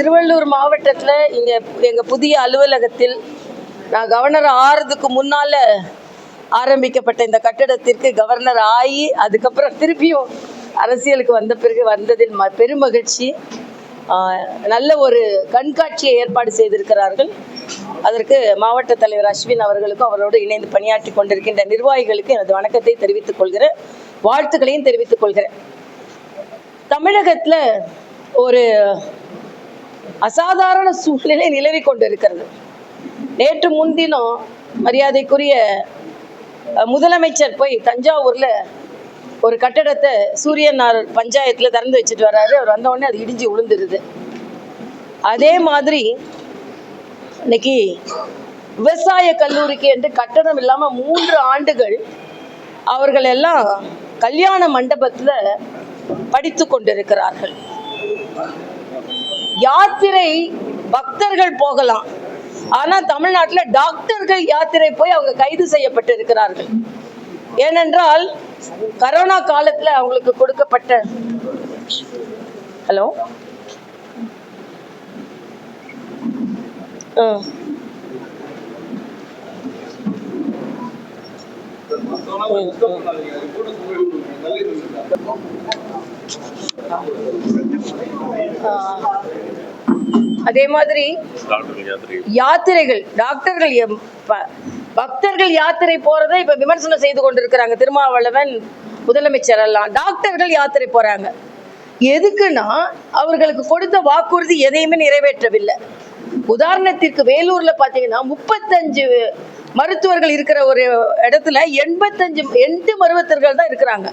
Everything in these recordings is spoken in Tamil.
திருவள்ளூர் மாவட்டத்தில் இங்கே எங்கள் புதிய அலுவலகத்தில் நான் கவர்னர் ஆறுறதுக்கு முன்னால் ஆரம்பிக்கப்பட்ட இந்த கட்டடத்திற்கு கவர்னர் ஆகி அதுக்கப்புறம் திருப்பியும் அரசியலுக்கு வந்த பிறகு வந்ததில் ம பெருமகிழ்ச்சி. நல்ல ஒரு கண்காட்சியை ஏற்பாடு செய்திருக்கிறார்கள். அதற்கு மாவட்ட தலைவர் அஸ்வின் அவர்களுக்கும் அவரோடு இணைந்து பணியாற்றி கொண்டிருக்கின்ற நிர்வாகிகளுக்கு எனது வணக்கத்தை தெரிவித்துக் கொள்கிறேன். வாழ்த்துக்களையும் தெரிவித்துக் கொள்கிறேன். தமிழகத்தில் ஒரு அசாதாரண சூழ்நிலை நிலவி கொண்டிருக்கிறது. நேற்று முன்தினம் மரியாதைக்குரிய முதலமைச்சர் போய் தஞ்சாவூர்ல ஒரு கட்டடத்தை சூரியனார் பஞ்சாயத்துல திறந்து வச்சுட்டு வர்றாரு. அவர் வந்த உடனே அது இடிஞ்சு விழுந்துருது அதே மாதிரி இன்னைக்கு விவசாய கல்லூரிக்கு என்று கட்டணம் இல்லாம மூன்று ஆண்டுகள் அவர்கள் எல்லாம் கல்யாண மண்டபத்துல படித்து கொண்டிருக்கிறார்கள். யாத்திரை பக்தர்கள் போகலாம். ஆனா தமிழ்நாட்டுல டாக்டர்கள் யாத்திரை போய் அவங்க கைது செய்யப்பட்டு இருக்கிறார்கள் ஏனென்றால் கரோனா காலத்துல அவங்களுக்கு கொடுக்கப்பட்ட ஹலோ? ஆ. அதே மாதிரி யாத்திரைகள் டாக்டர்கள் ப- பக்தர்கள் யாத்திரை போறதை இப்ப விமர்சனம் செய்து கொண்டிருக்கிறாங்க திருமாவளவன் முதலமைச்சர் எல்லாம். டாக்டர்கள் யாத்திரை போறாங்க. எதுக்குன்னா அவர்களுக்கு கொடுத்த வாக்குறுதி எதையுமே நிறைவேற்றவில்லை. உதாரணத்திற்கு வேலூர்ல பாத்தீங்கன்னா முப்பத்தஞ்சு மருத்துவர்கள் இருக்கிற ஒரு இடத்துல எண்பத்தஞ்சு எட்டு மருத்துவர்கள் தான் இருக்கிறாங்க.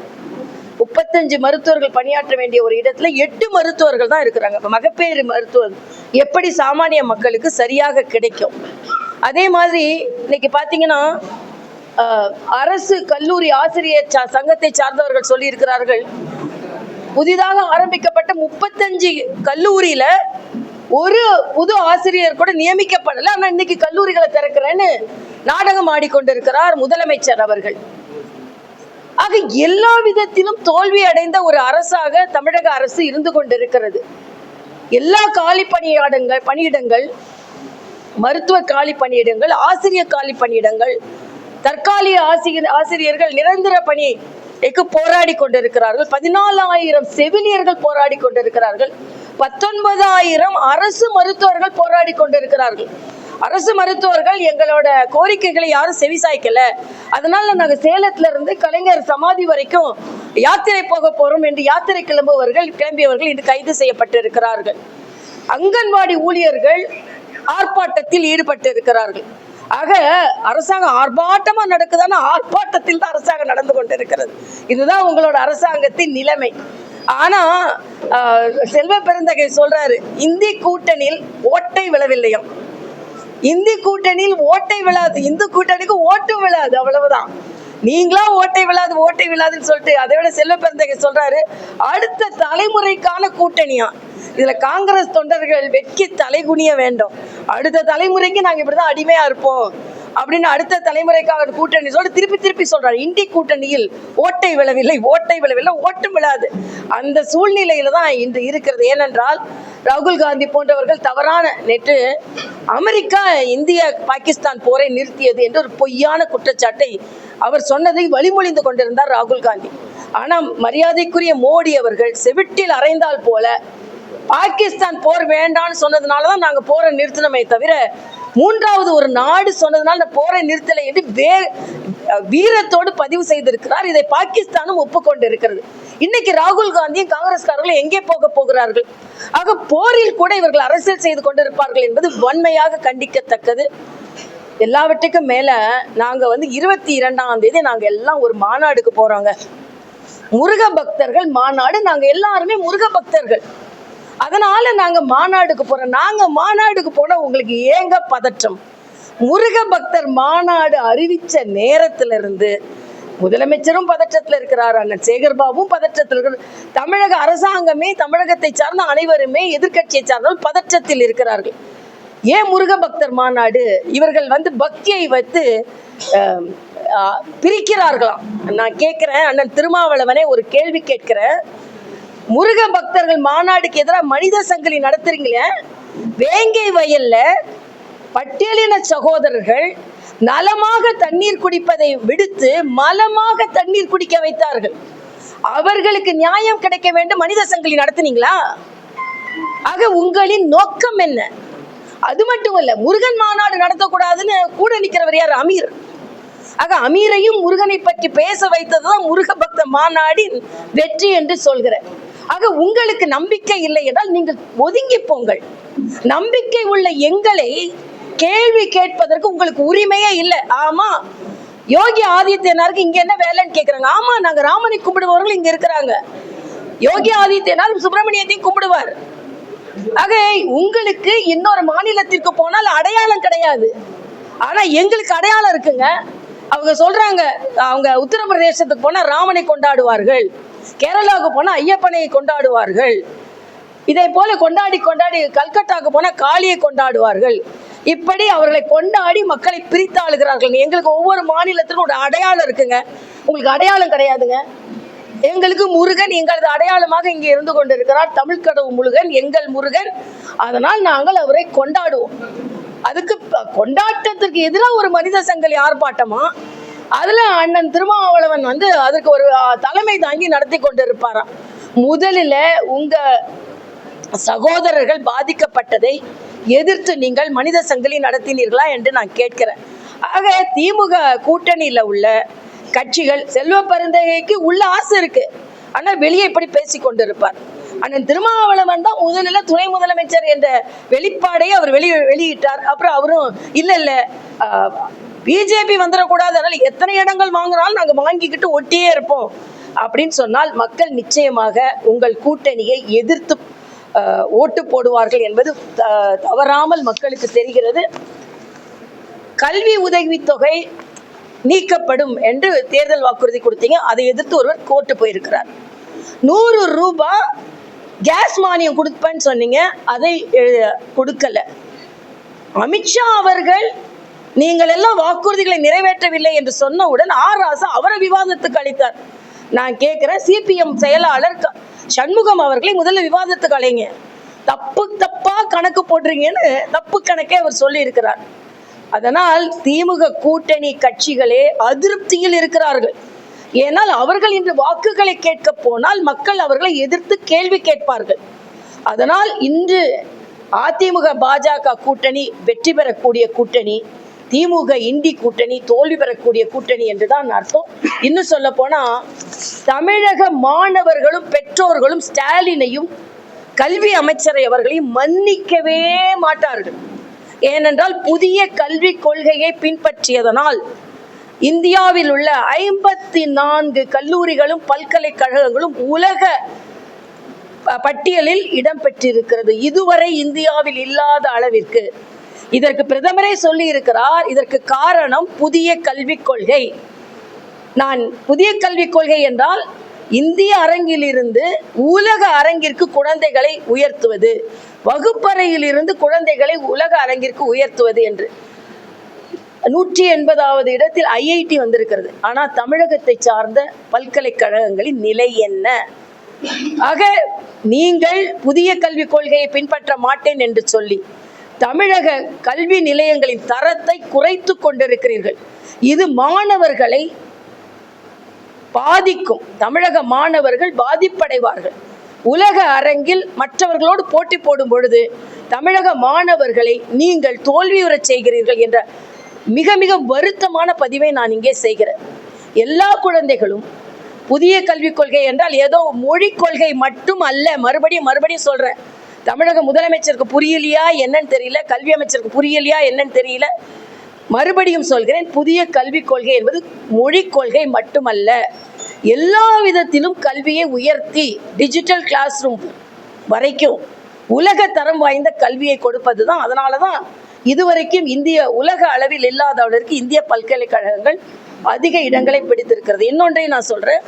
முப்பத்தஞ்சு மருத்துவர்கள் பணியாற்ற வேண்டிய ஒரு இடத்துல எட்டு மருத்துவர்கள் தான் இருக்கிறாங்க. இப்போ மகப்பேறு மருத்துவர் எப்படி சாமானிய மக்களுக்கு சரியாக கிடைக்கும்? அதே மாதிரி இன்னைக்கு பார்த்தீங்கன்னா அரசு கல்லூரி ஆசிரியர் சா- சங்கத்தை சார்ந்தவர்கள் சொல்லியிருக்கிறார்கள். புதிதாக ஆரம்பிக்கப்பட்ட முப்பத்தஞ்சு கல்லூரியில ஒரு புது ஆசிரியர் கூட நியமிக்கப்படல. ஆனா இன்னைக்கு கல்லூரிகளை திறக்கிறேன்னு நாடகம் ஆடிக்கொண்டிருக்கிறார் முதலமைச்சர் அவர்கள். ஆக எல்லா விதத்திலும் தோல்வி அடைந்த ஒரு அரசாக தமிழக அரசு இருந்து கொண்டிருக்கிறது. எல்லா காலி பணியாடங்கள் பணியிடங்கள் மருத்துவ காலி பணியிடங்கள் ஆசிரியர் காலி பணியிடங்கள் தற்காலிக ஆசிரியர் ஆசிரியர்கள் நிரந்தர பணிக்கு போராடி கொண்டிருக்கிறார்கள். பதினாலாயிரம் செவிலியர்கள் போராடி கொண்டிருக்கிறார்கள். பத்தொன்பதாயிரம் அரசு மருத்துவர்கள் போராடி கொண்டிருக்கிறார்கள். அரசு மருத்துவர்கள் எங்களோட கோரிக்கைகளை யாரும் செவிசாய்க்கல. அதனால நாங்கள் சேலத்துல இருந்து கலைஞர் சமாதி வரைக்கும் யாத்திரை போக போறோம் என்று யாத்திரை கிளம்புவர்கள் கிளம்பியவர்கள் இன்று கைது செய்யப்பட்டு இருக்கிறார்கள் அங்கன்வாடி ஊழியர்கள் ஆர்ப்பாட்டத்தில் ஈடுபட்டு இருக்கிறார்கள் ஆக அரசாங்கம் ஆர்ப்பாட்டமா நடக்குதான ஆர்ப்பாட்டத்தில் தான் அரசாங்கம் நடந்து கொண்டிருக்கிறது. இதுதான் உங்களோட அரசாங்கத்தின் நிலைமை. ஆனா செல்வ பெருந்தகை சொல்றாரு இந்தி கூட்டணியில் ஓட்டை விழவில்லையாம். இந்தி கூட்டணியில் ஓட்டை விழாது. இந்து கூட்டணிக்கு ஓட்டும் விழாது. அவ்வளவுதான். நீங்களா ஓட்டை விழாது ஓட்டை விழாதுன்னு சொல்லிட்டு அதை விட செல்வ பெருந்தகை சொல்றாரு. அடுத்த தலைமுறைக்கான கூட்டணியா? இதுல காங்கிரஸ் தொண்டர்கள் வெட்கி தலைகுனிய வேண்டும். அடுத்த தலைமுறைக்கு நாங்க இப்படிதான் அடிமையா இருப்போம். அப்படின்னு அடுத்த தலைமுறைக்காக கூட்டணி சொல்லி திருப்பி திருப்பி சொல்றாரு. இண்டி கூட்டணியில் ஓட்டை விழவில்லை ஓட்டை விழவில்லை ஓட்டும் விழாது. அந்த சூழ்நிலையில தான் இன்று இருக்கிறது. ஏனென்றால் ராகுல் காந்தி போன்றவர்கள் தவறான நேற்று அமெரிக்கா இந்திய பாகிஸ்தான் போரை நிறுத்தியது என்று ஒரு பொய்யான குற்றச்சாட்டை அவர் சொன்னதை வழிமொழிந்து கொண்டிருந்தார் ராகுல் காந்தி. ஆனால் மரியாதைக்குரிய மோடி அவர்கள் செவிட்டில் அரைந்தால் போல பாகிஸ்தான் போர் வேண்டாம்னு சொன்னதுனால தான் நாங்கள் போரை நிறுத்தினோமே தவிர மூன்றாவது ஒரு நாடு சொன்னதுனால நான் போரை நிறுத்தலை என்று வே வீரத்தோடு பதிவு செய்திருக்கிறார். இதை பாகிஸ்தானும் ஒப்புக்கொண்டு இருக்கிறது இன்னைக்கு ராகுல் காந்தியும் காங்கிரஸ்காரர்களும் எங்கே போக போகிறார்கள்? ஆக போரில் கூட இவர்கள் அரசியல் செய்து கொண்டிருப்பார்கள் என்பது வன்மையாக கண்டிக்கத்தக்கது. எல்லாவற்றுக்கும் மேல நாங்க வந்து இருபத்தி இரண்டாம் தேதி நாங்க எல்லாம் ஒரு மாநாடுக்கு போறோங்க. முருக பக்தர்கள் மாநாடு. நாங்க எல்லாருமே முருக பக்தர்கள் அதனால நாங்க மாநாடுக்கு போறோம் நாங்க மாநாடுக்கு போனா உங்களுக்கு ஏங்க பதற்றம்? முருக பக்தர் மாநாடு அறிவிச்ச நேரத்துல இருந்து முதலமைச்சரும் பதற்றத்தில் இருக்கிறார் அண்ணன் சேகர்பாபும் பதற்றத்தில் இருக்கிறார். தமிழக அரசாங்கமே தமிழகத்தை சார்ந்த அனைவருமே எதிர்க்கட்சியை சார்ந்தவர்கள் பதற்றத்தில் இருக்கிறார்கள். ஏன் முருக பக்தர் மாநாடு? இவர்கள் வந்து பக்தியை வைத்து பிரிக்கிறார்களாம். நான் கேட்கிறேன் அண்ணன் திருமாவளவனே ஒரு கேள்வி கேட்கிறேன். முருக பக்தர்கள் மாநாடுக்கு எதிராக மனித சங்கிலி நடத்துறீங்களே? வேங்கை வயல்ல பட்டியலின சகோதரர்கள் நலமாக தண்ணீர் குடிப்பதை விடுத்து மலமாக தண்ணீர் குடிக்க வைத்தார்கள். அவர்களுக்கு நியாயம் கிடைக்க வேண்டும் மனித சங்கிலி நடத்துனீங்களா? ஆக உங்களின் நோக்கம் என்ன? அது மட்டும் இல்ல முருகன் மாநாடு நடத்தக்கூடாதுன்னு கூட நிக்கிறவர் யார்? அமீர். ஆக அமீரையும் முருகனை பற்றி பேச வைத்ததுதான் முருக பக்த மாநாடின் வெற்றி என்று சொல்கிறேன். ஆக உங்களுக்கு நம்பிக்கை இல்லை என்றால் நீங்கள் ஒதுங்கி போங்கள். நம்பிக்கை உள்ள எங்களை கேள்வி கேட்பதற்கு உங்களுக்கு உரிமையே இல்லை. ஆமா யோகி ஆதித்யனாருக்கு இங்க என்ன வேலைன்னு கேக்குறாங்க. ஆமா நாங்க ராமனை கும்பிடுபவர்கள் இங்க இருக்கிறாங்க. யோகி ஆதித்யனால் சுப்பிரமணியத்தையும் கும்பிடுவார். ஆக உங்களுக்கு இன்னொரு மாநிலத்திற்கு போனால் அடையாளம் கிடையாது. ஆனா எங்களுக்கு அடையாளம் இருக்குங்க. அவங்க சொல்றாங்க அவங்க உத்தரப்பிரதேசத்துக்கு போனா ராமனை கொண்டாடுவார்கள். கேரளாவுக்கு போனால் ஐயப்பனை கொண்டாடுவார்கள். இதை போல கொண்டாடி கொண்டாடி கல்கட்டாவுக்கு போனால் காளியை கொண்டாடுவார்கள். இப்படி அவர்களை கொண்டாடி மக்களை பிரித்தாளுகிறார்கள் எங்களுக்கு ஒவ்வொரு மாநிலத்திலும் ஒரு அடையாளம் இருக்குங்க. உங்களுக்கு அடையாளம் கிடையாதுங்க. எங்களுக்கு முருகன் எங்களது அடையாளமாக இங்கே இருந்து கொண்டிருக்கிறார். தமிழ் கடவு முருகன் எங்கள் முருகன். அதனால் நாங்கள் அவரை கொண்டாடுவோம். அதுக்கு கொண்டாட்டத்திற்கு எதிராக ஒரு மனித சங்கிலி ஆர்ப்பாட்டமா? அதுல அண்ணன் திருமாவளவன் வந்து அதுக்கு ஒரு தலைமை தாங்கி நடத்தி கொண்டிருப்பாராம். முதலில் உங்க சகோதரர்கள் பாதிக்கப்பட்டதை எதிர்த்து நீங்கள் மனித சங்கிலி நடத்தினீர்களா என்று நான் கேட்கிறேன். ஆக திமுக கூட்டணியில உள்ள கட்சிகள் செல்வ பருந்தகைக்கு உள்ள ஆசை இருக்கு. ஆனா வெளியே இப்படி பேசி கொண்டிருப்பார். அண்ணன் திருமாவளவன் தான் முதலில் துணை முதலமைச்சர் என்ற வெளிப்பாடையே அவர் வெளி வெளியிட்டார். அப்புறம் அவரும் இல்ல இல்ல பிஜேபி வந்துடக்கூடாது அதனால எத்தனை இடங்கள் வாங்கினாலும் நாங்கள் வாங்கிக்கிட்டு ஒட்டியே இருப்போம். அப்படின்னு சொன்னால் மக்கள் நிச்சயமாக உங்கள் கூட்டணியை எதிர்த்து ஓட்டு போடுவார்கள் என்பது த- தவறாமல் மக்களுக்கு தெரிகிறது. கல்வி உதவித்தொகை நீக்கப்படும் என்று தேர்தல் வாக்குறுதி கொடுத்தீங்க. அதை எதிர்த்து ஒருவர் கோர்ட்டு போயிருக்கிறார். நூறு ரூபாய் கேஸ் மானியம் கொடுப்பேன்னு சொன்னீங்க. அதை எழு- கொடுக்கல. அமித்ஷா அவர்கள் நீங்கள் எல்லாம் வாக்குறுதிகளை நிறைவேற்றவில்லை என்று சொன்னவுடன் ஆர் ராசா அவரை விவாதத்துக்கு அளித்தார். நான் கேட்கிறேன் சிபிஎம் செயலாளர் சண்முகம் அவர்களை முதல்ல விவாதத்துக்கு அழைங்க. தப்பு தப்பா கணக்கு போடுறீங்கன்னு தப்பு கணக்கே அவர் சொல்லி இருக்கிறார் அதனால் திமுக கூட்டணி கட்சிகளே அதிருப்தியில் இருக்கிறார்கள். ஏனால் அவர்கள் இன்று வாக்குகளை கேட்க போனால் மக்கள் அவர்களை எதிர்த்து கேள்வி கேட்பார்கள். அதனால் இன்று அதிமுக பாஜக கூட்டணி வெற்றி பெறக்கூடிய கூட்டணி திமுக இந்தி கூட்டணி தோல்வி பெறக்கூடிய கூட்டணி என்றுதான் அர்த்தம். இன்னும் சொல்ல போனா தமிழக மாணவர்களும் பெற்றோர்களும் ஸ்டாலினையும் கல்வி அமைச்சரை அவர்களையும் மன்னிக்கவே மாட்டார்கள். ஏனென்றால் புதிய கல்விக் கொள்கையை பின்பற்றியதனால் இந்தியாவில் உள்ள ஐம்பத்தி நான்கு கல்லூரிகளும் பல்கலைக்கழகங்களும் உலக ப- பட்டியலில் இடம்பெற்றிருக்கிறது. இதுவரை இந்தியாவில் இல்லாத அளவிற்கு இதற்கு பிரதமரே சொல்லி இருக்கிறார் இதற்கு காரணம் புதிய கல்விக் கொள்கை. நான் புதிய கல்விக் கொள்கை என்றால் இந்திய அரங்கிலிருந்து உலக அரங்கிற்கு குழந்தைகளை உயர்த்துவது வகுப்பறையிலிருந்து குழந்தைகளை உலக அரங்கிற்கு உயர்த்துவது என்று. நூற்றி எண்பதாவது இடத்தில் ஐஐடி வந்திருக்கிறது. ஆனால் தமிழகத்தை சார்ந்த பல்கலைக்கழகங்களின் நிலை என்ன? ஆக நீங்கள் புதிய கல்விக் கொள்கையை பின்பற்ற மாட்டேன் என்று சொல்லி தமிழக கல்வி நிலையங்களின் தரத்தை குறைத்து கொண்டிருக்கிறீர்கள். இது மாணவர்களை பாதிக்கும். தமிழக மாணவர்கள் பாதிப்படைவார்கள். உலக அரங்கில் மற்றவர்களோடு போட்டி போடும் பொழுது தமிழக மாணவர்களை நீங்கள் தோல்வியுறச் செய்கிறீர்கள் என்ற மிக மிக வருத்தமான பதிவை நான் இங்கே செய்கிறேன். எல்லா குழந்தைகளும் புதிய கல்விக் கொள்கை என்றால் ஏதோ மொழிக் கொள்கை மட்டும் அல்ல மறுபடியும் மறுபடியும் சொல்றேன். தமிழக முதலமைச்சருக்கு புரியலையா? என்னன்னு தெரியல. கல்வி அமைச்சருக்கு புரியலையா? என்னன்னு தெரியல. மறுபடியும் சொல்கிறேன் புதிய கல்விக் கொள்கை என்பது மொழி கொள்கை மட்டுமல்ல எல்லா விதத்திலும் கல்வியை உயர்த்தி டிஜிட்டல் கிளாஸ் ரூம் வரைக்கும் உலக தரம் வாய்ந்த கல்வியை கொடுப்பது தான் அதனால தான் இதுவரைக்கும் இந்திய உலக அளவில் இல்லாதவர்களுக்கு இந்திய பல்கலைக்கழகங்கள் அதிக இடங்களை பிடித்திருக்கிறது. இன்னொன்றையும் நான் சொல்கிறேன்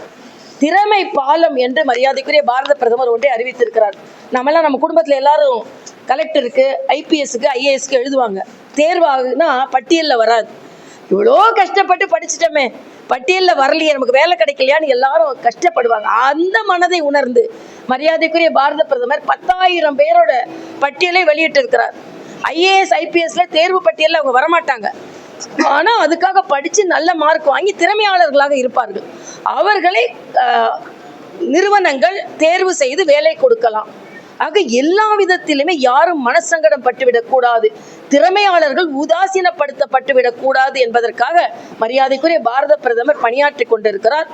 திறமை பாலம் என்று மரியாதைக்குரிய பாரத பிரதமர் ஒன்றை அறிவித்திருக்கிறார். நம்மளாம் நம்ம குடும்பத்தில் எல்லாரும் கலெக்டருக்கு ஐபிஎஸ்க்கு ஐஏஎஸ்க்கு எழுதுவாங்க. தேர்வாகுனா பட்டியலில் வராது. இவ்வளோ கஷ்டப்பட்டு படிச்சிட்டோமே. பட்டியலில் வரலையே நமக்கு வேலை கிடைக்கலையான்னு எல்லாரும் கஷ்டப்படுவாங்க. அந்த மனதை உணர்ந்து மரியாதைக்குரிய பாரத பிரதமர் பத்தாயிரம் பேரோட பட்டியலை வெளியிட்டு இருக்கிறார் ஐஏஎஸ் ஐபிஎஸ்ல தேர்வு பட்டியலில் அவங்க வரமாட்டாங்க. ஆனா அதுக்காக படிச்சு நல்ல மார்க் வாங்கி திறமையாளர்களாக இருப்பார்கள். அவர்களை ஆஹ், நிறுவனங்கள் தேர்வு செய்து வேலை கொடுக்கலாம். ஆக எல்லா விதத்திலுமே யாரும் மனசங்கடம் பட்டுவிடக்கூடாது. திறமையாளர்கள் உதாசீனப்படுத்தப்பட்டு விடக்கூடாது என்பதற்காக மரியாதைக்குரிய பாரத பிரதமர் பணியாற்றி கொண்டிருக்கிறார்.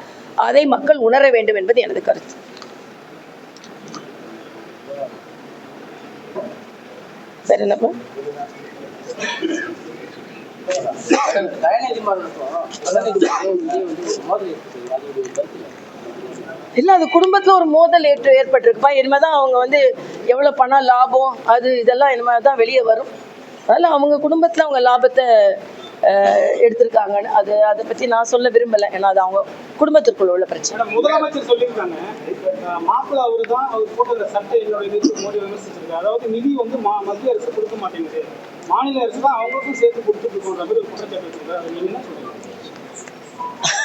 அதை மக்கள் உணர வேண்டும் என்பது எனது கருத்து. சரி என்னப்பா? இல்லை. இல்ல அது குடும்பத்துல ஒரு மோதல் ஏற்று ஏற்பட்டிருக்குப்பா இனிமேதான் அவங்க வந்து எவ்வளவு பணம் லாபம் அது இதெல்லாம் இனிமேல் தான் வெளியே வரும் அதனால அவங்க குடும்பத்துல அவங்க லாபத்தை எடுத்திருக்காங்கன்னு. அது அதை பத்தி நான் சொல்ல விரும்பல. ஏன்னா அது அவங்க குடும்பத்திற்குள்ள உள்ள பிரச்சனை. முதலமைச்சர் சொல்லியிருக்காங்க மாப்பிள்ளை அவரு தான் அவர் போட்ட அந்த சட்டை என்னோட மோடி விமர்சிச்சிருக்காரு. அதாவது நிதி வந்து மத்திய அரசு கொடுக்க மாட்டேங்குது. மாநில அரசு தான் அவங்களுக்கும் சேர்த்து கொடுத்துட்டு இருக்கோன்ற மாதிரி ஒரு குற்றச்சாட்டு வச்சிருக்காரு. என்ன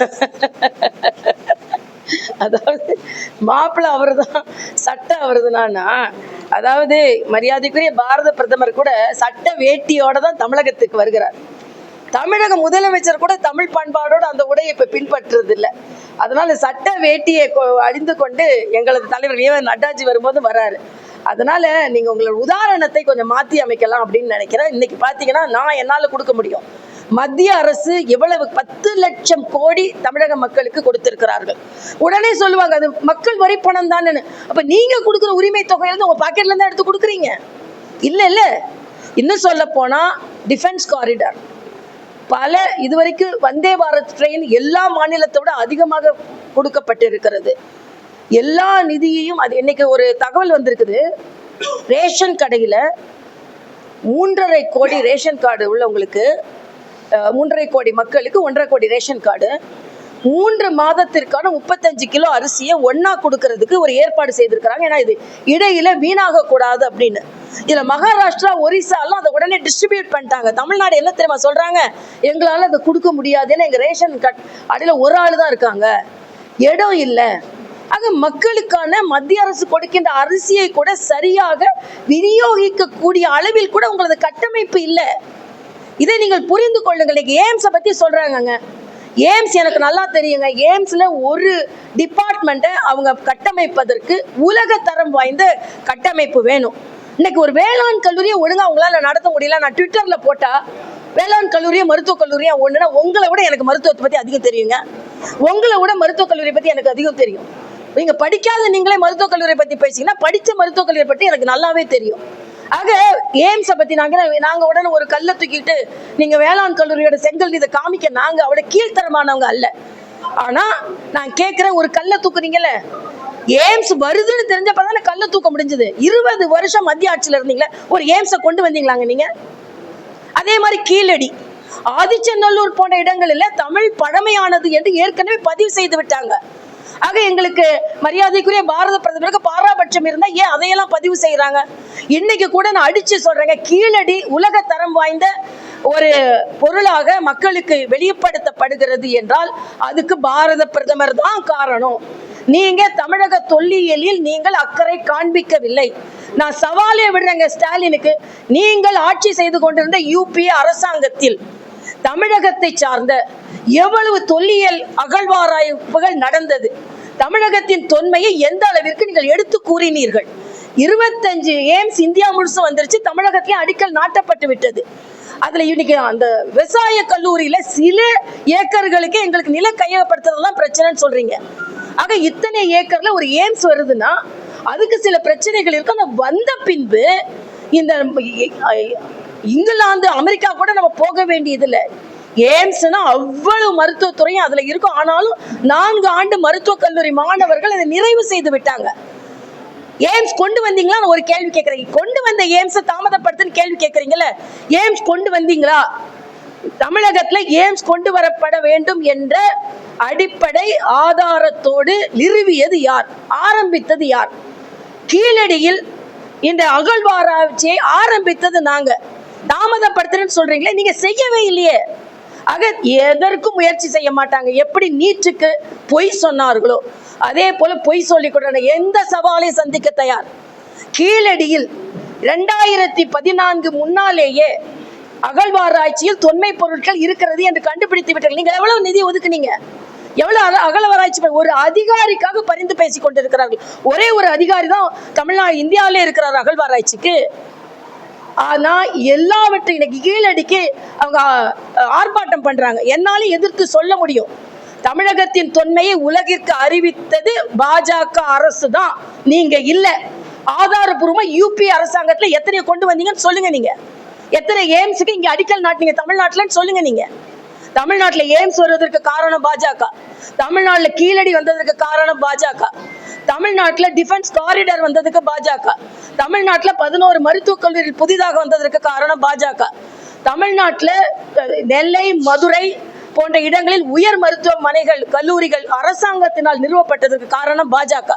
அதாவது மாப்பிள்ளை அவர்தான் சட்டம் அவருதுனானா அதாவது மரியாதைக்குரிய பாரத பிரதமர் கூட சட்ட வேட்டியோட தான் தமிழகத்துக்கு வருகிறார். தமிழக முதலமைச்சர் கூட தமிழ் பண்பாடோடு அந்த உடையை இப்போ பின்பற்றுறது இல்லை அதனால சட்ட வேட்டியை கொ- அணிந்து கொண்டு எங்களது தலைவர் ஏவன் நட்டாஜி வரும்போது வராரு. அதனால நீங்க உங்களோட உதாரணத்தை கொஞ்சம் மாத்தி அமைக்கலாம் அப்படின்னு நினைக்கிறேன். இன்னைக்கு பாத்தீங்கன்னா நான் என்னால கொடுக்க முடியும். மத்திய அரசு எவ்வளவு பத்து லட்சம் கோடி தமிழக மக்களுக்கு கொடுத்திருக்கிறார்கள். உடனே சொல்லுவாங்க அது மக்கள் வரி பணம் தானே அப்ப நீங்க கொடுக்குற உரிமை தொகையிலிருந்து உங்க பாக்கெட்ல இருந்து எடுத்து கொடுக்குறீங்க. இல்ல இல்ல. இன்னும் சொல்ல போனா டிஃபென்ஸ் காரிடார். பல இதுவரைக்கும் வந்தே பாரத் ட்ரெயின் எல்லா மாநிலத்தோட அதிகமாக கொடுக்கப்பட்டிருக்கிறது. எல்லா நிதியையும் அது இன்னைக்கு ஒரு தகவல் வந்திருக்குது. ரேஷன் கடையில் மூன்றரை கோடி ரேஷன் கார்டு உள்ளவங்களுக்கு மூன்றரை கோடி மக்களுக்கு ஒன்றரை கோடி ரேஷன் கார்டு. மூன்று மாதத்திற்கான முப்பத்தஞ்சு கிலோ அரிசியை ஒன்னா கொடுக்கறதுக்கு ஒரு ஏற்பாடு செய்திருக்கிறாங்க. ஏன்னா இது இடையில வீணாக கூடாது அப்படின்னு. இதுல மகாராஷ்டிரா ஒரிசாலாம் அதை உடனே டிஸ்ட்ரிபியூட் பண்ணிட்டாங்க. தமிழ்நாடு என்ன தெரியுமா சொல்றாங்க? எங்களால அதை கொடுக்க முடியாதுன்னு எங்க ரேஷன் கட் அடியில ஒரு ஆள் தான் இருக்காங்க. இடம் இல்லை. ஆக மக்களுக்கான மத்திய அரசு கொடுக்கின்ற அரிசியை கூட சரியாக விநியோகிக்கக்கூடிய அளவில் கூட உங்களது கட்டமைப்பு இல்லை. இதை நீங்கள் புரிந்து கொள்ளுங்கள். ஏம்ஸை பத்தி சொல்றாங்கங்க. எய்ம்ஸ் எனக்கு நல்லா தெரியுங்க. எய்ம்ஸில் ஒரு டிபார்ட்மெண்ட்டை அவங்க கட்டமைப்பதற்கு உலக தரம் வாய்ந்த கட்டமைப்பு வேணும். இன்னைக்கு ஒரு வேளாண் கல்லூரியை ஒழுங்கா அவங்களால நடத்த முடியல. நான் ட்விட்டரில் போட்டா வேளாண் கல்லூரியா மருத்துவக் கல்லூரியா ஒன்றுனா உங்களை விட எனக்கு மருத்துவத்தை பற்றி அதிகம் தெரியுங்க. உங்களை விட மருத்துவக் கல்லூரியை பற்றி எனக்கு அதிகம் தெரியும். நீங்கள் படிக்காத நீங்களே மருத்துவக் கல்லூரியை பற்றி பேசிங்கன்னா படித்த மருத்துவக் கல்லூரியை பற்றி எனக்கு நல்லாவே தெரியும். ஆக எய்ம்ஸை பத்தி நாங்க நாங்க உடனே ஒரு கல்லை தூக்கிட்டு நீங்க வேளாண் கல்லூரியோட செங்கல் இதை காமிக்க நாங்க அவட கீழ்த்தரமானவங்க அல்ல. ஆனா நான் கேட்கிறேன் ஒரு கல்லை தூக்குறீங்கல்ல எய்ம்ஸ் வருதுன்னு தெரிஞ்சப்பதான கல்லை தூக்க முடிஞ்சது. இருபது வருஷம் மத்திய ஆட்சியில இருந்தீங்களே ஒரு எய்ம்ஸை கொண்டு வந்தீங்களாங்க நீங்க? அதே மாதிரி கீழடி. ஆதிச்சநல்லூர் போன்ற இடங்களில் தமிழ் பழமையானது என்று ஏற்கனவே பதிவு செய்து விட்டாங்க. ஆக எங்களுக்கு மரியாதைக்குரிய பாரத பிரதமருக்கு பாராபட்சம் இருந்தா ஏன் அதையெல்லாம் பதிவு செய்யறாங்க இன்னைக்கு கூட நான் அடிச்சு சொல்றேங்க கீழடி உலக தரம் வாய்ந்த ஒரு பொருளாக மக்களுக்கு வெளிப்படுத்தப்படுகிறது என்றால் அதுக்கு பாரத பிரதமர் தான் காரணம். நீங்க தமிழக தொல்லியலில் நீங்கள் அக்கறை காண்பிக்கவில்லை. நான் சவாலே விடுறேங்க ஸ்டாலினுக்கு. நீங்கள் ஆட்சி செய்து கொண்டிருந்த யூபிஏ அரசாங்கத்தில் தமிழகத்தை சார்ந்த எவ்வளவு தொல்லியல் அகழ்வாராய்ப்புகள் நடந்தது. தமிழகத்தின் தொன்மையை எந்த அளவிற்கு நீங்கள் எடுத்து கூறினீர்கள்? இருபத்தஞ்சு எய்ம்ஸ் இந்தியா முழுசும் வந்துருச்சு தமிழகத்திலேயே அடிக்கல் நாட்டப்பட்டு விட்டது. அதுல இன்னைக்கு அந்த விவசாய கல்லூரியில சில ஏக்கர்களுக்கு எங்களுக்கு நில கையகப்படுத்துறதுலாம் பிரச்சனைன்னு சொல்றீங்க. ஆக இத்தனை ஏக்கர்ல ஒரு எய்ம்ஸ் வருதுன்னா அதுக்கு சில பிரச்சனைகள் இருக்கு. அந்த வந்த பின்பு இந்த இங்கிலாந்து அமெரிக்கா கூட நம்ம போக வேண்டியதில்லை. ஏம்ஸ்னா அவ்வளவு மருத்துவத்துறையும் அதுல இருக்கும். ஆனாலும் நான்கு ஆண்டு மருத்துவக் கல்லூரி மாணவர்கள் அதை நிறைவு செய்து விட்டாங்க. எய்ம்ஸ் கொண்டு வந்தீங்களா? ஒரு கேள்வி கேட்கறீங்க கொண்டு வந்த எய்ம்ஸ் தாமதப்படுத்துன்னு கேள்வி கேட்கறீங்கல்ல? எய்ம்ஸ் கொண்டு வந்தீங்களா? தமிழகத்துல எய்ம்ஸ் கொண்டு வரப்பட வேண்டும் என்ற அடிப்படை ஆதாரத்தோடு நிறுவியது யார்? ஆரம்பித்தது யார்? கீழடியில் இந்த அகழ்வாராய்ச்சியை ஆரம்பித்தது நாங்கள் தாமதப்படுத்துறேன்னு சொல்றீங்களே நீங்க செய்யவே இல்லையே. ஆக எதற்கும் முயற்சி செய்ய மாட்டாங்க. எப்படி நீட்டுக்கு பொய் சொன்னார்களோ அதே போல பொய் சொல்லிக் கொண்ட எந்த சவாலையும் சந்திக்க தயார். கீழடியில் இரண்டாயிரத்தி பதினான்கு முன்னாலேயே அகழ்வாராய்ச்சியில் தொன்மை பொருட்கள் இருக்கிறது என்று கண்டுபிடித்து விட்டார்கள். நீங்க எவ்வளவு நிதி ஒதுக்குனீங்க? எவ்வளவு அகழ்வாராய்ச்சி ஒரு அதிகாரிக்காக பரிந்து பேசிக் கொண்டிருக்கிறார்கள். ஒரே ஒரு அதிகாரி தான் தமிழ்நாடு இந்தியாவிலே இருக்கிறார் அகழ்வாராய்ச்சிக்கு. ஆனா எல்லாவற்றையும் இன்னைக்கு கீழடிக்கு அவங்க ஆர்ப்பாட்டம் பண்றாங்க. என்னால எதிர்த்து சொல்ல முடியும். தமிழகத்தின் தொன்மையை உலகிற்கு அறிவித்தது பாஜக அரசு தான். நீங்க இல்ல. ஆதாரபூர்வமா யூபி அரசாங்கத்துல எத்தனை கொண்டு வந்தீங்கன்னு சொல்லுங்க நீங்க. எத்தனை எய்ம்ஸுக்கு இங்க அடிக்கல் நாட்டினீங்க தமிழ்நாட்டுலன்னு சொல்லுங்க நீங்க. தமிழ்நாட்டுல எய்ம்ஸ் வருவதற்கு காரணம் பாஜக. தமிழ்நாட்டுல கீழடி வந்ததற்கு காரணம் பாஜக. தமிழ்நாட்டுல டிஃபென்ஸ் காரிடர் வந்ததுக்கு பாஜக. தமிழ்நாட்டுல பதினோரு மருத்துவக் கல்லூரி புதிதாக வந்ததற்கு காரணம் பாஜக. தமிழ்நாட்டுல நெல்லை மதுரை போன்ற இடங்களில் உயர் மருத்துவமனைகள் கல்லூரிகள் அரசாங்கத்தினால் நிறுவப்பட்டதற்கு காரணம் பாஜக.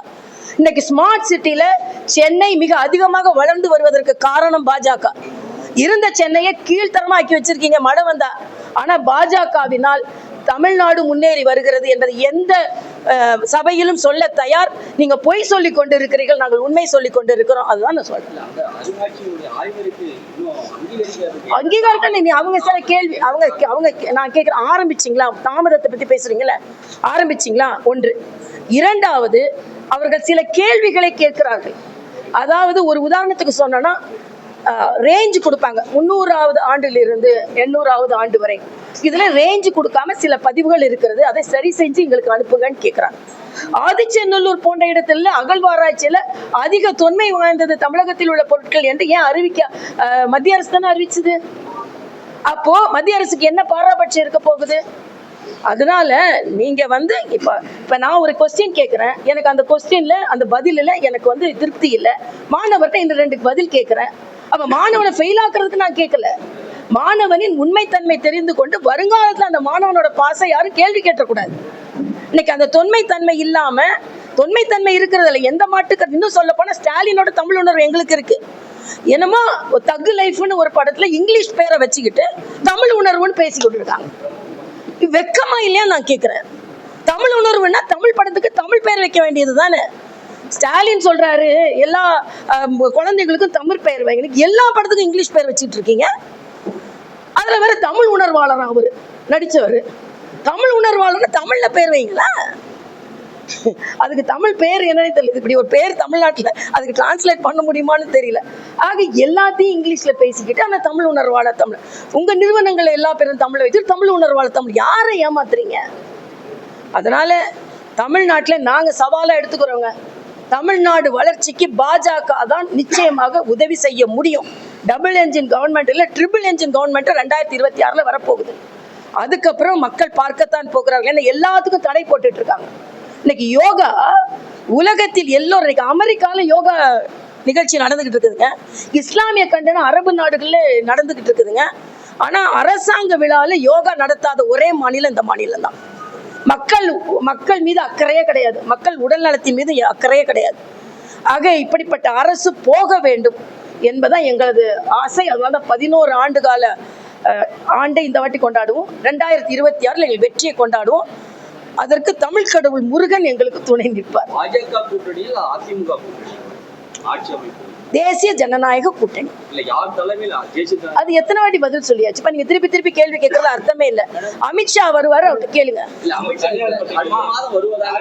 இன்னைக்கு ஸ்மார்ட் சிட்டியில சென்னை மிக அதிகமாக வளர்ந்து வருவதற்கு காரணம் பாஜக. இருந்த சென்னையை கீழ்த்தரமா ஆக்கி வச்சிருக்கீங்க மழை வந்தா ஆனா பாஜகவினால் தமிழ்நாடு முன்னேறி வருகிறது என்பது எந்த சபையிலும் சொல்ல தயார். நீங்க பொய் சொல்லி கொண்டிருக்கிறீர்கள் நாங்கள் உண்மை சொல்லி கொண்டிருக்கிறோம். அதுதான் நான் சொல்றேன். அங்கீகாரத்தை நீ அவங்க சில கேள்வி அவங்க அவங்க நான் கேட்குறேன் ஆரம்பிச்சிங்களா? தாமதத்தை பத்தி பேசுறீங்களே ஆரம்பிச்சிங்களா? ஒன்று. இரண்டாவது அவர்கள் சில கேள்விகளை கேட்கிறார்கள். அதாவது ஒரு உதாரணத்துக்கு சொன்னோன்னா ரேஞ்சு கொடுப்பாங்க. முந்நூறாவது ஆண்டிலிருந்து எண்ணூறாவது ஆண்டு வரை. இதுல ரேஞ்சு கொடுக்காம சில பதிவுகள் இருக்கிறது. அதை சரி செஞ்சு எங்களுக்கு அனுப்புங்கன்னு கேட்கிறாங்க ஆதிச்சநல்லூர் போன்ற இடத்துல அகழ்வாராய்ச்சியில அதிக தொன்மை வாய்ந்தது தமிழகத்தில் உள்ள பொருட்கள் என்று ஏன் அறிவிக்க மத்திய அரசு தானே அறிவிச்சது? அப்போ மத்திய அரசுக்கு என்ன பாராபட்சம் இருக்க போகுது? அதனால நீங்க வந்து இப்ப இப்ப நான் ஒரு கொஸ்டின் கேட்கிறேன் எனக்கு அந்த கொஸ்டின்ல அந்த பதிலில் எனக்கு வந்து திருப்தி இல்லை. மாணவர்கிட்ட இந்த ரெண்டு பதில் கேட்கிறேன் அப்ப மாணவனை ஃபெயில் ஆக்குறதுக்கு நான் கேட்கல மாணவனின் உண்மைத்தன்மை தெரிந்து கொண்டு வருங்காலத்துல அந்த மாணவனோட பாசை யாரும் கேள்வி கேட்டக்கூடாது. இன்னைக்கு அந்த தொன்மைத்தன்மை இல்லாம தொன்மைத்தன்மை இருக்கிறதுல எந்த மாட்டுக்கு இன்னும் சொல்ல போனா ஸ்டாலினோட தமிழ் உணர்வு எங்களுக்கு இருக்கு. என்னமோ தகு லைஃப்னு ஒரு படத்துல இங்கிலீஷ் பேரை வச்சுக்கிட்டு தமிழ் உணர்வுன்னு பேசிக்கிட்டு இருக்காங்க வெக்கமா இல்லையா நான் கேட்கிறேன் தமிழ் உணர்வுன்னா தமிழ் படத்துக்கு தமிழ் பேர் வைக்க வேண்டியது தானே ஸ்டாலின் சொல்றாரு எல்லா குழந்தைங்களுக்கும் குழந்தைகளுக்கும் தமிழ் பெயர் வைங்க எல்லா படத்துக்கும் இங்கிலீஷ் பெயர் வச்சுட்டு இருக்கீங்க. அதுல வேற தமிழ் உணர்வாளர் அவரு நடிச்சவர். தமிழ் உணர்வாளர் தமிழ்ல பேர் வைங்களா? அதுக்கு தமிழ் பேர் என்னன்னு தெரியல. இப்படி ஒரு பேர் தமிழ்நாட்டுல அதுக்கு டிரான்ஸ்லேட் பண்ண முடியுமான்னு தெரியல. ஆக எல்லாத்தையும் இங்கிலீஷ்ல பேசிக்கிட்டு அந்த தமிழ் உணர்வாளர் தமிழ். உங்க நிறுவனங்களை எல்லா பேரும் தமிழை வச்சுட்டு தமிழ் உணர்வாளர் தமிழ். யாரை ஏமாத்துறீங்க? அதனால தமிழ்நாட்டுல நாங்க சவாலா எடுத்துக்கிறோங்க. தமிழ்நாடு வளர்ச்சிக்கு பாஜக தான் நிச்சயமாக உதவி செய்ய முடியும். டபுள் என்ஜின் கவர்மெண்ட் இல்லை ட்ரிபிள் என்ஜின் கவர்மெண்ட் ரெண்டாயிரத்தி இருபத்தி ஆறில் வரப்போகுது. அதுக்கப்புறம் மக்கள் பார்க்கத்தான் போகிறார்கள். ஏன்னா எல்லாத்துக்கும் தடை போட்டுட்டு இருக்காங்க இன்னைக்கு யோகா உலகத்தில் எல்லோரும் இன்னைக்கு அமெரிக்காவில் யோகா நிகழ்ச்சி நடந்துகிட்டு இருக்குதுங்க இஸ்லாமிய கண்டனம் அரபு நாடுகளில் நடந்துகிட்டு இருக்குதுங்க ஆனால் அரசாங்க விழாவில் யோகா நடத்தாத ஒரே மாநிலம் இந்த மாநிலம் தான் மக்கள் மக்கள் மீது அக்கறையே கிடையாது. மக்கள் உடல் நலத்தின் மீது அக்கறையே கிடையாது. ஆக இப்படிப்பட்ட அரசு போக வேண்டும் என்பதான் எங்களது ஆசை. அதனால தான் பதினோரு ஆண்டு கால ஆண்டை இந்த வாட்டி கொண்டாடுவோம். ரெண்டாயிரத்தி இருபத்தி ஆறில் எங்கள் வெற்றியை கொண்டாடுவோம். அதற்கு தமிழ் கடவுள் முருகன் எங்களுக்கு துணை நிற்பார். பாஜக கூட்டணியில் அதிமுக கூட்டணி. ஆட்சி அமைப்பு. தேசிய ஜனநாயக கூட்டணி. இல்ல யார் தலைமையில்? ஜெயிச்சிருக்காங்க அது எத்தனை வாட்டி பதில் சொல்லியாச்சு? இப்ப நீங்க திருப்பி திருப்பி கேள்வி கேட்கறது அர்த்தமே இல்ல. அமித்ஷா வருவாரு அவர்கிட்ட கேளுங்க. வருவதாக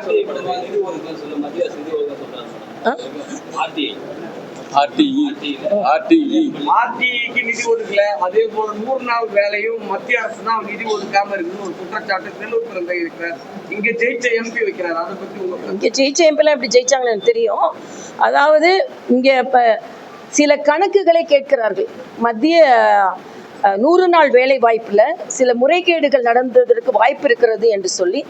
சொல்லப்படுது ஆ? ஆர்டிக்கு நிதி ஒதுக்கல. அதே போல நூறு நாள் வேலையும் மத்திய அரசு தான் நிதி ஒதுக்காம இருக்குன்னு ஒரு குற்றச்சாட்டு செல்லூர் பிறந்த இருக்கிறார். இங்க ஜெயிச்ச எம்பி வைக்கிறார். அதை பத்தி? இங்க ஜெயிச்ச எம்பிலாம் எப்படி ஜெயிச்சாங்கன்னு எனக்கு தெரியும். அதாவது இங்க இப்ப சில கணக்குகளை கேட்கிறார்கள். மத்திய நூறு நாள் வேலை வாய்ப்புல சில முறைகேடுகள் நடந்ததற்கு வாய்ப்பு இருக்கிறது என்று சொல்லி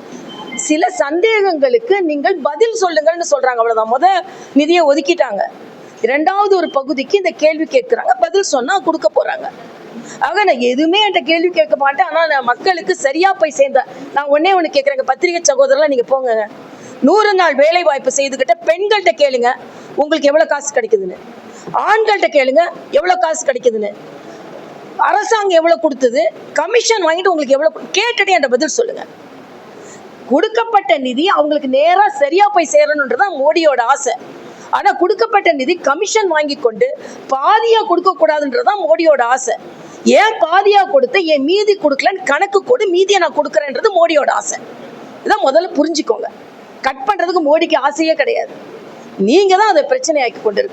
சில சந்தேகங்களுக்கு நீங்கள் பதில் சொல்லுங்கள்னு சொல்றாங்க. அவ்வளவுதான். முத நிதியை ஒதுக்கிட்டாங்க. இரண்டாவது ஒரு பகுதிக்கு இந்த கேள்வி கேட்கிறாங்க பதில் சொன்னா கொடுக்க போறாங்க. ஆக நான் எதுவுமே என்கிட்ட கேள்வி கேட்க மாட்டேன் ஆனா நான் மக்களுக்கு சரியா போய் சேர்ந்தேன் நான் ஒன்னே ஒண்ணு கேட்கறேங்க பத்திரிகை சகோதரர்லாம் நீங்க போங்க நூறு நாள் வேலை வாய்ப்பு செய்துக்கிட்ட பெண்கள்கிட்ட கேளுங்க உங்களுக்கு எவ்வளவு காசு கிடைக்குதுன்னு. ஆண்கள்கிட்ட கேளுங்க எவ்வளவு காசு கிடைக்குதுன்னு. அரசாங்கம் எவ்வளவு கொடுத்தது கமிஷன் வாங்கிட்டு உங்களுக்கு எவ்வளவு கேட்டுட்டு என்ற பதில் சொல்லுங்க. கொடுக்கப்பட்ட நிதி அவங்களுக்கு நேரா சரியா போய் சேரணுன்றதுதான் மோடியோட ஆசை. ஆனா கொடுக்கப்பட்ட நிதி கமிஷன் வாங்கி கொண்டு பாதியா கொடுக்க கூடாதுன்றதுதான் மோடியோட ஆசை. ஏன் பாதியா கொடுத்து ஏன் மீதி கொடுக்கலன்னு கணக்கு கொடு மீதியை நான் கொடுக்குறேன்றது மோடியோட ஆசை. இதான் முதல்ல புரிஞ்சுக்கோங்க. கட் பண்றதுக்கு மோடிக்கு ஆசையே கிடையாது. நீங்க தான் அதை பிரச்சனையாக்கி கொண்டு ஒரு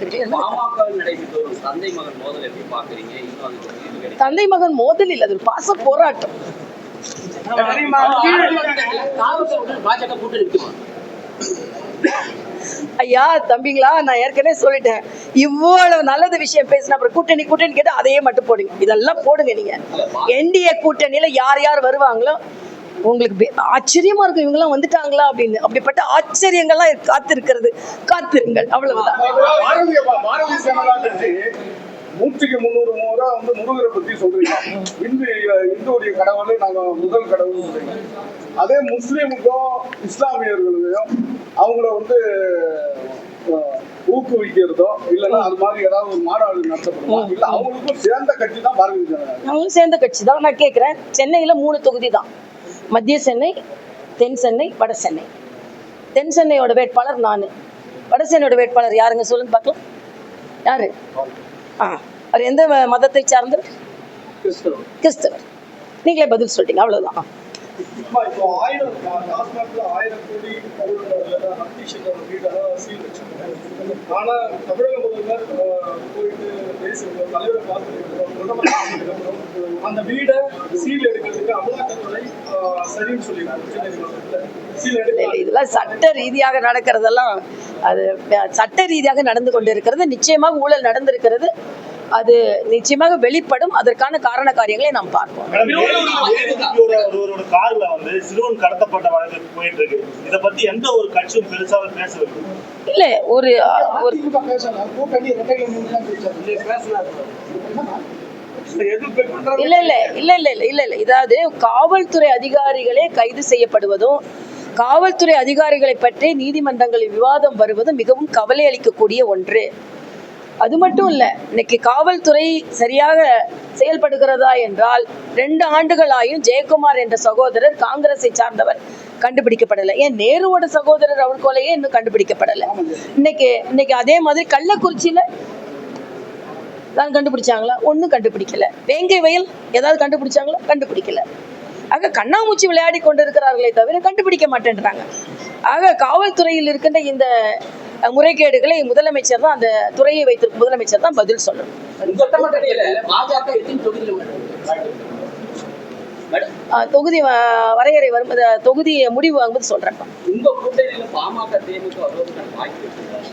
தந்தை மகன் மோதல் இல்லை அது ஒரு பாச போராட்டம். பாஜக கூட்டணி ஐயா தம்பிங்களா நான் ஏற்கனவே சொல்லிட்டேன். இவ்வளவு நல்லது விஷயம் பேசின அப்புறம் கூட்டணி கூட்டணி கேட்டு அதையே மட்டும் போடுங்க. இதெல்லாம் போடுங்க நீங்க. என்டிஏ கூட்டணியில யார் யார் வருவாங்களோ உங்களுக்கு ஆச்சரியமா இருக்கும். இவங்கெல்லாம் வந்துட்டாங்களா அப்படின்னு. அப்படிப்பட்ட ஆச்சரியங்கள்லாம் காத்திருக்கிறது. காத்திருங்கள். அவ்வளவுதான். நூற்றுக்கு முந்நூறு முறை வந்து முருகரை பத்தி சொல்றீங்க. இந்து இந்துடைய கடவுளை நாங்க முதல் கடவுள் சொல்றீங்க. அதே முஸ்லீமுக்கும் இஸ்லாமியர்களையும் அவங்கள வந்து ஊக்குவிக்கிறதோ இல்லைன்னா அது மாதிரி ஏதாவது ஒரு மாநாடு நடத்தப்படுமா? இல்ல அவங்களுக்கும் சேர்ந்த கட்சி தான் பாரதிய ஜனதா நாங்களும் சேர்ந்த கட்சி தான். நான் கேட்குறேன் சென்னையில மூணு தொகுதி தான். மத்திய சென்னை தென் சென்னை வட சென்னை. தென் சென்னையோட வேட்பாளர் நான். வட சென்னையோட வேட்பாளர் யாருங்க? சொல்லுங்க பார்க்கலாம். யாரு? ஆ அவர் எந்த மதத்தை சார்ந்தவர்? கிறிஸ்தவர். நீங்களே பதில் சொல்லிட்டீங்க அவ்வளவுதான். இப்போ ஆயிரம் டாஸ்மாக்ல ஆயிரம் கோடி வீடெல்லாம் சீல் வச்சிருக்காங்க. ஆனா தமிழக முதல்வர் போயிட்டு தலைவரை பார்த்துருக்கோம் அந்த வீடை சீல் எடுக்கிறதுக்கு அமலாக்கத்துறை சரின்னு சீல் எடுக்க இதெல்லாம் சட்ட ரீதியாக நடக்கிறதெல்லாம் அது சட்ட ரீதியாக நடந்து கொண்டிருக்கிறது. நிச்சயமாக ஊழல் நடந்திருக்கிறது. அது நிச்சயமாக வெளிப்படும். அதற்கான காரண காரியங்களை நாம் பார்ப்போம். கார்ல வந்து சிறுவன் கடத்தப்பட்ட வழக்கு போயிட்டு இருக்கு. இத பத்தி எந்த ஒரு கட்சியும் பெருசாக பேசவில்லை இல்ல ஒரு ஒரு இல்ல இல்ல இல்ல இல்ல இல்ல இல்ல. இதாவது காவல்துறை அதிகாரிகளே கைது செய்யப்படுவதும் காவல்துறை அதிகாரிகளை பற்றி நீதிமன்றங்களில் விவாதம் வருவதும் மிகவும் கவலை அளிக்கக்கூடிய ஒன்று. அது மட்டும் இல்லை இன்னைக்கு காவல்துறை சரியாக செயல்படுகிறதா என்றால் ரெண்டு ஆண்டுகளாயும் ஜெயக்குமார் என்ற சகோதரர் காங்கிரஸை சார்ந்தவர் கண்டுபிடிக்கப்படலை. ஏன் நேருவோட சகோதரர் அவர் கொலையே இன்னும் கண்டுபிடிக்கப்படலை. இன்னைக்கு இன்னைக்கு அதே மாதிரி கள்ளக்குறிச்சியில தான் கண்டுபிடிச்சாங்களா? ஒன்றும் கண்டுபிடிக்கல. வேங்கை வயல் ஏதாவது கண்டுபிடிச்சாங்களா? கண்டுபிடிக்கல. ஆக கண்ணாமூச்சி விளையாடி கொண்டிருக்கிறார்களே தவிர கண்டுபிடிக்க மாட்டேன்றாங்க. ஆக காவல்துறையில் இருக்கின்ற இந்த முறைகேடுகளை முதலமைச்சர் தான் அந்த துறையை வைத்திருக்கும் முதலமைச்சர் தான் பதில் சொல்லணும். தொகுதி வரையறை வரும் அஹ், தொகுதி முடிவு வாங்கும்போது சொல்றேன்.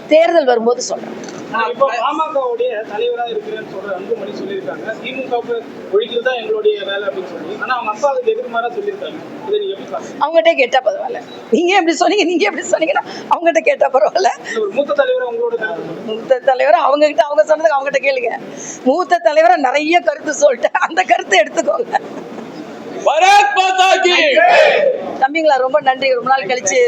தேர்தல் வரும்போது சொல்றேன். பாமகவுடைய தலைவரா இருக்கிறேன்னு சொல்ற அன்புமணி சொல்லியிருக்காங்க. திமுகவுக்கு ஒழிக்கிறது தான் எங்களுடைய வேலை அப்படின்னு சொல்லி. ஆனா அவங்க அப்பா அதுக்கு எதிர்மாறா சொல்லியிருக்காங்க. இதை நீங்க எப்படி பாக்குறீங்க அவங்ககிட்ட கேட்டா பரவாயில்ல. நீங்க எப்படி சொன்னீங்க நீங்க எப்படி சொன்னீங்கன்னா அவங்ககிட்ட கேட்டா பரவாயில்ல. மூத்த தலைவர் உங்களோட. மூத்த தலைவர் அவங்க கிட்ட அவங்க சொன்னதுக்கு அவங்க கிட்ட கேளுங்க. மூத்த தலைவரை நிறைய கருத்து சொல்லிட்டேன். அந்த கருத்தை எடுத்துக்கோங்க. பரத் மாதா கி தம்பிங்களா ரொம்ப நன்றி. ரொம்ப நாள் கழிச்சு